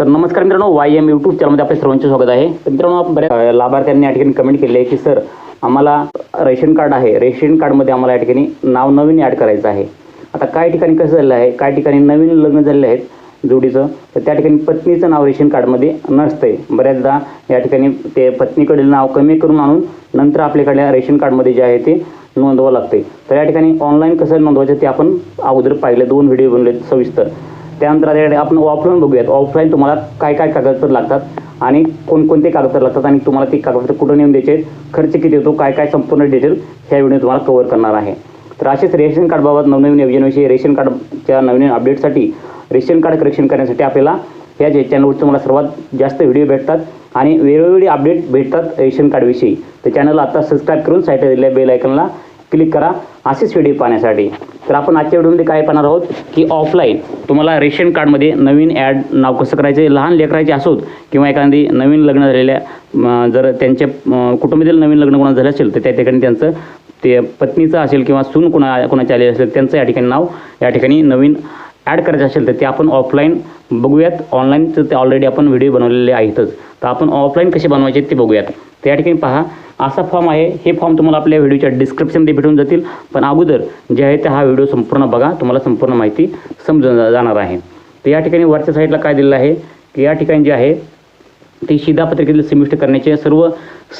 तर नमस्कार मित्रांनो वाय एम यूट्यूब चॅनलमध्ये आपल्या सर्वांचे स्वागत आहे. तर मित्रांनो आपण बऱ्याच लाभार्थ्यांनी या ठिकाणी कमेंट केली आहे की सर आम्हाला रेशन कार्ड आहे. रेशन कार्डमध्ये आम्हाला या ठिकाणी नाव नवीन ॲड करायचं आहे. आता काय ठिकाणी कसं झालं आहे? काय ठिकाणी नवीन लग्न झालेले आहेत जोडीचं? तर त्या ठिकाणी पत्नीचं नाव रेशन कार्डमध्ये नसतंय. बऱ्याचदा या ठिकाणी ते पत्नीकडील नाव कमी करून आणून नंतर आपल्याकडल्या रेशन कार्डमध्ये जे आहे ते नोंदवावं लागते तर या ठिकाणी ऑनलाईन कसं नोंदवायचं ते आपण अगोदर पाहिलं. दोन व्हिडिओ बनले सविस्तर. त्यानंतर आता आपण ऑफलाईन बघूयात. ऑफलाईन तुम्हाला काय काय कागदपत्र लागतात आणि कोणकोणते कागदपत्र लागतात आणि तुम्हाला ते कागदपत्र कुठं नेऊन द्यायचे आहेत, खर्च किती होतो काय काय संपूर्ण डिटेल ह्या व्हिडिओ तुम्हाला कव्हर करणार आहे. तर असेच रेशन कार्डबाबत नवनवीन योजनेविषयी रेशन कार्डच्या नवीन अपडेटसाठी रेशन कार्ड करेक्शन करण्यासाठी आपल्याला या जे चॅनलवर तुम्हाला सर्वात जास्त व्हिडिओ भेटतात आणि वेळोवेळी अपडेट भेटतात रेशन कार्डविषयी. तर चॅनलला आता सबस्क्राईब करून साईटला दिलेल्या बेल आयकनला क्लिक करा. असेच व्हिडिओ पाहण्यासाठी. तर आपण आजच्या व्हिडिओमध्ये काय पाहणार आहोत? की ऑफलाईन तुम्हाला रेशन कार्डमध्ये नवीन ॲड नाव कसं करायचं आहे लहान लेकराचे असोत किंवा एखादी नवीन लग्न झालेल्या जर त्यांच्या कुटुंबातील नवीन लग्न कोणाचं झालं असेल तर त्या ठिकाणी त्यांचं ते पत्नीचं असेल किंवा सून कोणा कोणाची आले असेल त्यांचं या ठिकाणी नाव या ठिकाणी नवीन ॲड करायचं असेल तर ते आपण ऑफलाईन बघूयात. ऑनलाईन तर ते ऑलरेडी आपण व्हिडिओ बनवलेले आहेतच. तर आपण ऑफलाईन कसे बनवायचे ते बघूयात. त्या ठिकाणी पहा असा फॉर्म आहे. हे फॉर्म तुम्हाला आपल्या व्हिडिओच्या डिस्क्रिप्शनमध्ये भेटून जातील. पण अगोदर जे आहे ते हा व्हिडिओ संपूर्ण बघा. तुम्हाला संपूर्ण माहिती समजून जाणार आहे. तर या ठिकाणी वरच्या साईडला काय दिलेलं आहे? की या ठिकाणी जे आहे ती शिधापत्रिकेतील समाविष्ट करण्याचे सर्व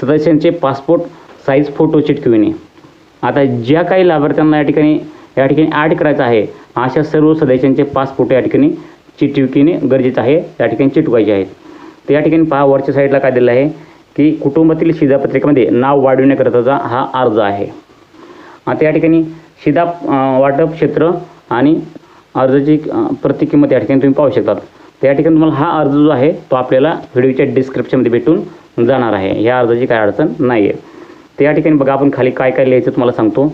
सदस्यांचे पासपोर्ट साईज फोटो चिटकविणे आता ज्या काही लाभार्थ्यांना या ठिकाणी या ठिकाणी ॲड करायचं आहे अशा सर्व सदस्यांचे पाच फोटो या ठिकाणी चिटविणे गरजेचं आहे या ठिकाणी चिटवायचे आहेत. तर या ठिकाणी पहा वरच्या साईडला काय दिलं आहे की कुटुंबातील शिधापत्रिकेमध्ये नाव वाढविण्याकरिताचा हा अर्ज आहे. आता या ठिकाणी शिधा वाटप क्षेत्र आणि अर्जाची प्रति किंमत या ठिकाणी तुम्ही पाहू शकतात. तर या ठिकाणी तुम्हाला हा अर्ज जो आहे तो आपल्याला व्हिडिओच्या डिस्क्रिप्शनमध्ये भेटून जाणार आहे. ह्या अर्जाची काय अडचण नाही आहे तर या ठिकाणी बघा आपण खाली काय काय लिहायचं तुम्हाला सांगतो.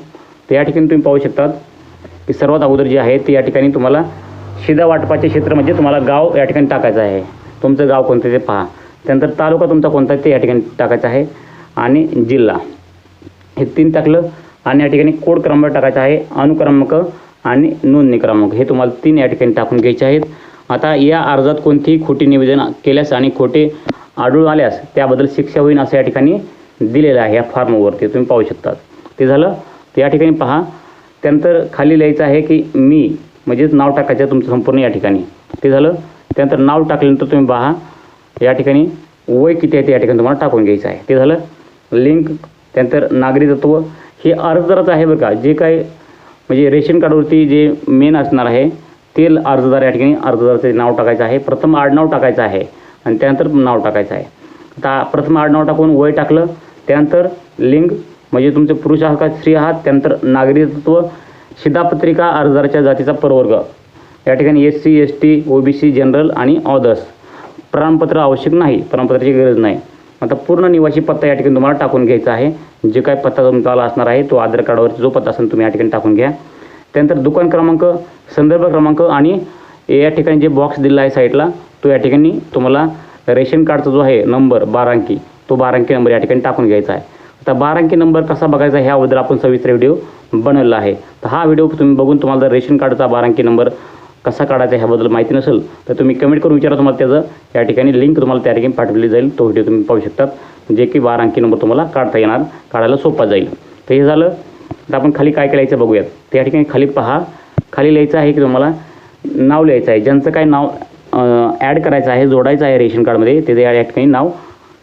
तर या ठिकाणी तुम्ही पाहू शकतात की सर्वात अगोदर जे आहे ते या ठिकाणी तुम्हाला शिधा वाटपाचे क्षेत्र म्हणजे तुम्हाला गाव या ठिकाणी टाकायचं आहे. तुमचं गाव कोणतं ते पहा. त्यानंतर तालुका तुमचा कोणता ते या ठिकाणी टाकायचा आहे. आणि जिल्हा. हे तीन टाकलं आणि या ठिकाणी कोड क्रमांक टाकायचा आहे. अनुक्रमांक आणि नोंदणी क्रमांक. हे तुम्हाला तीन या ठिकाणी टाकून घ्यायचे आहेत. आता या अर्जात कोणतीही खोटी निवेदन केल्यास आणि खोटे आढळून आल्यास त्याबद्दल शिक्षा होईल असं या ठिकाणी दिलेलं आहे या फॉर्मवरती तुम्ही पाहू शकतात. ते झालं. तर या ठिकाणी पहा. त्यानंतर खाली लिहायचं आहे की मी म्हणजेच नाव टाकायचं आहे तुमचं संपूर्ण या ठिकाणी. ते झालं. त्यानंतर नाव टाकल्यानंतर तुम्ही पहा या ठिकाणी वय किती आहे ते या ठिकाणी तुम्हाला टाकून घ्यायचं आहे. ते झालं. लिंक त्यानंतर नागरिकत्व हे अर्जदाराचं आहे बरं का. जे काय म्हणजे रेशन कार्डवरती जे मेन असणार आहे ते अर्जदार या ठिकाणी अर्जदाराचे नाव टाकायचं आहे. प्रथम आडनाव टाकायचं आहे आणि त्यानंतर नाव टाकायचं आहे. आता प्रथम आडनाव टाकून वय टाकलं. त्यानंतर लिंग म्हणजे तुमचे पुरुष आहात का स्त्री आहात? त्यानंतर नागरिकत्व शिधापत्रिका अर्जदाराच्या जातीचा प्रवर्ग. या ठिकाणी S C S T O B C general आणि ऑदर्स प्रमाणपत्र आवश्यक नाही प्रमाणपत्राची गरज नाही. आता पूर्ण निवासी पत्ता या ठिकाणी तुम्हाला टाकून घ्यायचा आहे. जे काय पत्ता तुमचा असणार आहे तो आधार कार्डवरचा जो पत्ता असेल तुम्ही या ठिकाणी टाकून घ्या. त्यानंतर दुकान क्रमांक संदर्भ क्रमांक आणि या ठिकाणी जे बॉक्स दिला आहे साईडला तो या ठिकाणी तुम्हाला रेशन कार्डचा जो आहे नंबर बारा अंकी तो बारा अंकी नंबर या ठिकाणी टाकून घ्यायचा आहे. तर बारा अंकी नंबर कसा बघायचा ह्याबद्दल आपण सविस्तर व्हिडिओ बनवला आहे. तर हा व्हिडिओ तुम्ही बघून तुम्हाला जर रेशन कार्डचा बारा अंकी नंबर कसा काढायचा ह्याबद्दल माहिती नसेल तर तुम्ही कमेंट करून विचारा. तुम्हाला त्याचं या ठिकाणी लिंक तुम्हाला त्या ठिकाणी पाठवली जाईल. तो व्हिडिओ तुम्ही पाहू शकतात. जे की बारा अंकी नंबर तुम्हाला काढता येणार काढायला सोपा जाईल. तर हे झालं. तर आपण खाली काय करायचं बघूयात. त्या ठिकाणी खाली पहा. खाली लिहायचं आहे की तुम्हाला नाव लिहायचं आहे. ज्यांचं काय नाव ॲड करायचं आहे जोडायचं आहे रेशन कार्डमध्ये ते या ठिकाणी नाव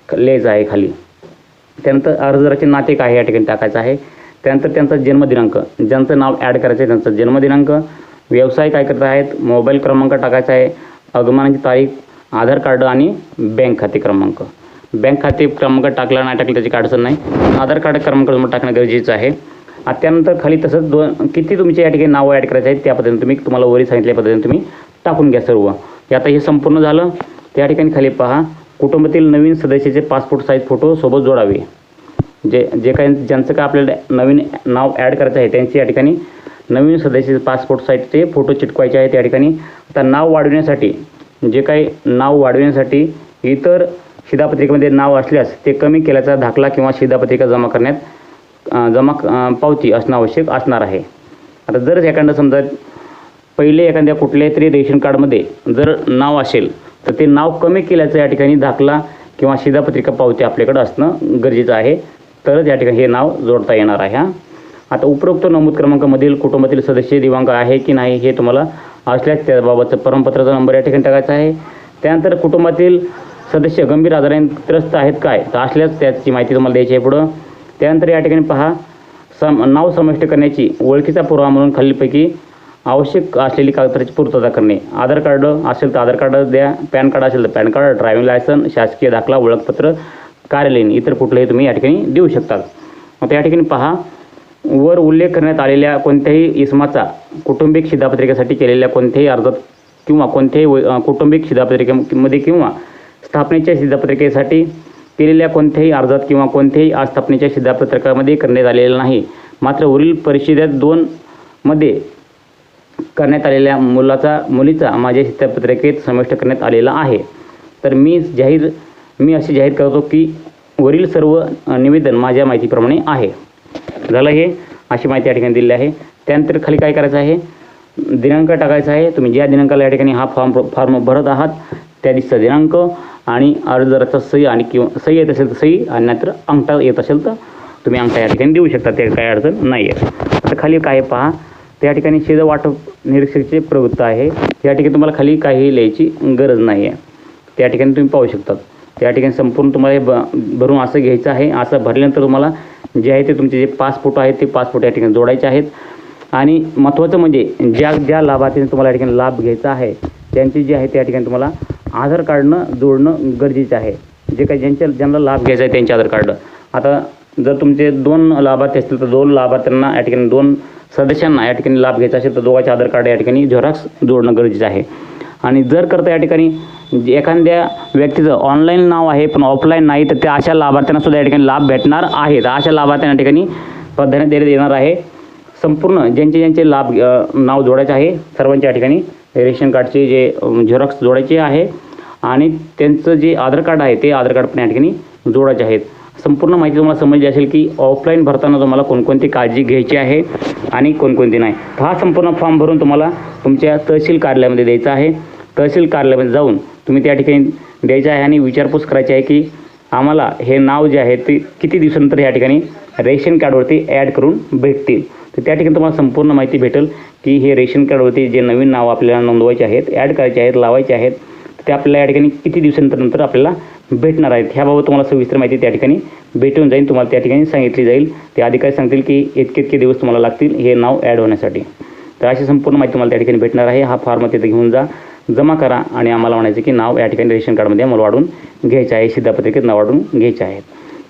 लिहायचं आहे खाली. त्यानंतर अर्जदाराचे नाते काय आहे या ठिकाणी टाकायचं आहे? त्यानंतर त्यांचा जन्मदिनांक. ज्यांचं नाव ॲड करायचं आहे त्यांचा जन्मदिनांक. व्यवसाय काय करत आहेत? मोबाईल क्रमांक टाकायचा आहे. आगमनाची तारीख आधार कार्ड आणि बँक खाते क्रमांक. बँक खाते क्रमांक टाकला नाही टाकला त्याची काय अडचण नाही. आधार कार्ड क्रमांक तुम्हाला टाकणं गरजेचं आहे. आणि त्यानंतर खाली तसंच दोन किती तुमच्या या ठिकाणी नावं ॲड करायचे आहेत त्या पद्धतीने तुम्ही तुम्हाला वरी सांगितल्या पद्धतीने तुम्ही टाकून घ्या सर्व. हे आता हे संपूर्ण झालं. त्या ठिकाणी खाली पहा. कुटुंबातील नवीन सदस्याचे पासपोर्ट साईज फोटो सोबत जोडावे. जे जे काही ज्यांचं काय आपल्याला नवीन नाव ॲड करायचं आहे त्यांची या ठिकाणी नवीन सदस्य पासपोर्ट साईजचे फोटो चिटकवायचे आहेत या ठिकाणी. आता नाव वाढविण्यासाठी जे काही नाव वाढविण्यासाठी इतर शिधापत्रिकेमध्ये नाव असल्यास ते कमी केल्याचा दाखला किंवा शिधापत्रिका जमा करण्यात जमा पावती असणं आवश्यक असणार आहे. आता जर एखादं समजा पहिले एखाद्या कुठल्याही तरी रेशन कार्डमध्ये जर नाव असेल तर ते नाव कमी केल्याचं या ठिकाणी दाखला किंवा शिधापत्रिका पावती आपल्याकडं असणं गरजेचं आहे. तरच या ठिकाणी हे नाव जोडता येणार आहे हा. आता उपरोक्त नमूद क्रमांकामधील कुटुंबातील सदस्य दिवांक आहे की नाही हे तुम्हाला असल्यास त्याबाबतचं प्रमाणपत्राचा नंबर या ठिकाणी टाकायचा आहे. त्यानंतर कुटुंबातील सदस्य गंभीर आजाराने त्रस्त आहेत काय? तर असल्यास त्याची माहिती तुम्हाला द्यायची आहे पुढं. त्यानंतर या ठिकाणी पहा सम नाव समाविष्ट करण्याची ओळखीचा पुरावा म्हणून खालीलपैकी आवश्यक असलेली कागदपत्राची पूर्तता करणे. आधार कार्ड असेल तर आधार कार्ड द्या पॅन कार्ड असेल तर पॅन कार्ड ड्रायव्हिंग लायसन शासकीय दाखला ओळखपत्र कार्यालयीन इतर कुठलंही तुम्ही या ठिकाणी देऊ शकता. मग या ठिकाणी पहा वर उल्लेख करण्यात आलेल्या कोणत्याही इसमाचा कुटुंबिक शिधापत्रिकेसाठी केलेल्या कोणत्याही अर्जात किंवा कोणत्याही व- कौटुंबिक शिधापत्रिकेमध्ये किंवा स्थापनेच्या शिधापत्रिकेसाठी केलेल्या कोणत्याही अर्जात किंवा कोणत्याही आस्थापनेच्या शिधापत्रकामध्ये करण्यात आलेलं नाही. मात्र वरील परिषदेत दोन मध्ये करण्यात आलेल्या मुलाचा मुलीचा माझ्या शिधापत्रिकेत समाविष्ट करण्यात आलेला आहे. तर मी जाहीर मी असे जाहीर करतो की वरील सर्व निवेदन माझ्या माहितीप्रमाणे आहे. झालं हे? अशी माहिती या ठिकाणी दिलेली आहे. त्यानंतर खाली काय करायचं आहे? दिनांक टाकायचा आहे. तुम्ही ज्या दिनांकाला या ठिकाणी हा फॉर्म फॉर्म भरत आहात त्या दिवसाचा दिनांक आणि अर्जदाराचा सही आणि किंवा सही येत असेल तर सही आणि नंतर अंगठा येत असेल तर तुम्ही अंगठा या ठिकाणी देऊ शकता. ते काही अडचण नाही आहे आता खाली काय पहा. त्या ठिकाणी शेज वाटप निरीक्षकचे प्रवृत्त आहे. या ठिकाणी तुम्हाला खाली काही लिहायची गरज नाही आहे त्या ठिकाणी तुम्ही पाहू शकता त्या ठिकाणी संपूर्ण तुम्हाला हे ब भरून असं घ्यायचं आहे. असं भरल्यानंतर तुम्हाला जे आहे ते तुमचे जे पाच फोटो आहेत ते पाच फोटो या ठिकाणी जोडायचे आहेत. आणि महत्त्वाचं म्हणजे ज्या ज्या लाभार्थीने तुम्हाला या ठिकाणी लाभ घ्यायचा आहे त्यांची जे आहे त्या ठिकाणी तुम्हाला आधार कार्डनं जोडणं गरजेचं आहे. जे काही ज्यांच्या ज्यांना लाभ घ्यायचा आहे त्यांचे आधार कार्ड आता जर तुमचे दोन लाभार्थी असतील तर दोन लाभार्थ्यांना या ठिकाणी दोन सदस्यांना या ठिकाणी लाभ घ्यायचा असेल तर दोघांचे आधार कार्ड या ठिकाणी झेरॉक्स जोडणं गरजेचं आहे. आणि जर करता या ठिकाणी जे एखाद्या व्यक्तीचं ऑनलाईन नाव आहे पण ऑफलाईन नाही तर त्या अशा लाभार्थ्यांना सुद्धा या ठिकाणी लाभ भेटणार आहे तर अशा लाभार्थ्यांना या ठिकाणी प्राधान्य देण्यात येणार आहे. संपूर्ण ज्यांचे ज्यांचे लाभ नाव जोडायचे आहे सर्वांच्या या ठिकाणी रेशन कार्डचे जे झेरॉक्स जोडायचे आहे आणि त्यांचं जे आधार कार्ड आहे ते आधार कार्ड पण या ठिकाणी जोडायचे आहेत. संपूर्ण माहिती तुम्हाला समजली असेल की ऑफलाईन भरताना तुम्हाला कोणकोणती काळजी घ्यायची आहे आणि कोणकोणती नाही. हा संपूर्ण फॉर्म भरून तुम्हाला तुमच्या तहसील कार्यालयामध्ये द्यायचा आहे. तहसील कार्यालयामध्ये जाऊन तुम्ही त्या ठिकाणी द्यायचं आहे आणि विचारपूस करायची आहे की आम्हाला हे नाव जे आहे ते किती दिवसानंतर या ठिकाणी रेशन कार्डवरती ॲड करून भेटतील. तर त्या ठिकाणी तुम्हाला संपूर्ण माहिती भेटेल की हे रेशन कार्डवरती जे नवीन नाव आपल्याला नोंदवायचे आहेत ॲड करायचे आहेत लावायचे आहेत ते आपल्याला या ठिकाणी किती दिवसानंतर नंतर आपल्याला भेटणार आहेत. ह्याबाबत तुम्हाला सविस्तर माहिती त्या ठिकाणी भेटून जाईल. तुम्हाला त्या ठिकाणी सांगितली जाईल. ते अधिकारी सांगतील की इतके इतके दिवस तुम्हाला लागतील हे नाव ॲड होण्यासाठी. तर अशी संपूर्ण माहिती तुम्हाला त्या ठिकाणी भेटणार आहे. हा फॉर्म तिथे घेऊन जा. जमा करा आणि आम्हाला म्हणायचं की नाव या ठिकाणी रेशन कार्डमध्ये आम्हाला वाढून घ्यायचं आहे. शिधापत्रिकेत नाव वाढून घ्यायचे आहेत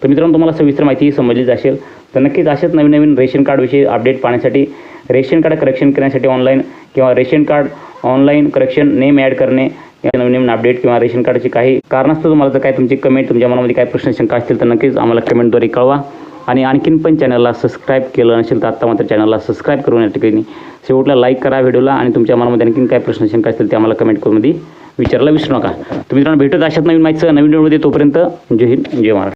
तर मित्रांनो तुम्हाला सविस्तर माहिती समजलीच असेल तर नक्कीच अशाच नवीन नवीन रेशन कार्डविषयी अपडेट पाहण्यासाठी रेशन कार्ड करेक्शन करण्यासाठी ऑनलाईन किंवा ration card online correction name add करणे या नवीन नवीन अपडेट किंवा रेशन कार्डची काही कारणास्तव तुम्हाला जर काय तुमची कमेंट तुमच्या मनामध्ये काय प्रश्न शंका असतील तर नक्कीच आम्हाला कमेंटद्वारे कळवा. आणि आणखीन पण चॅनलला सबस्क्राईब केलं नसेल तर आत्ता मात्र चॅनलला सबस्क्राईब करून या ठिकाणी शेवटला लाईक करा व्हिडिओला आणि तुमच्या मनामध्ये आणखीन काय प्रश्न शंका असतील ते आम्हाला कमेंट करून विचारायला विसरू नका. तुम्ही मित्रांनो भेटत अशात नवीन माहितीचं नवीन व्हिडिओमध्ये तोपर्यंत जय हिंद जय महाराष्ट्र.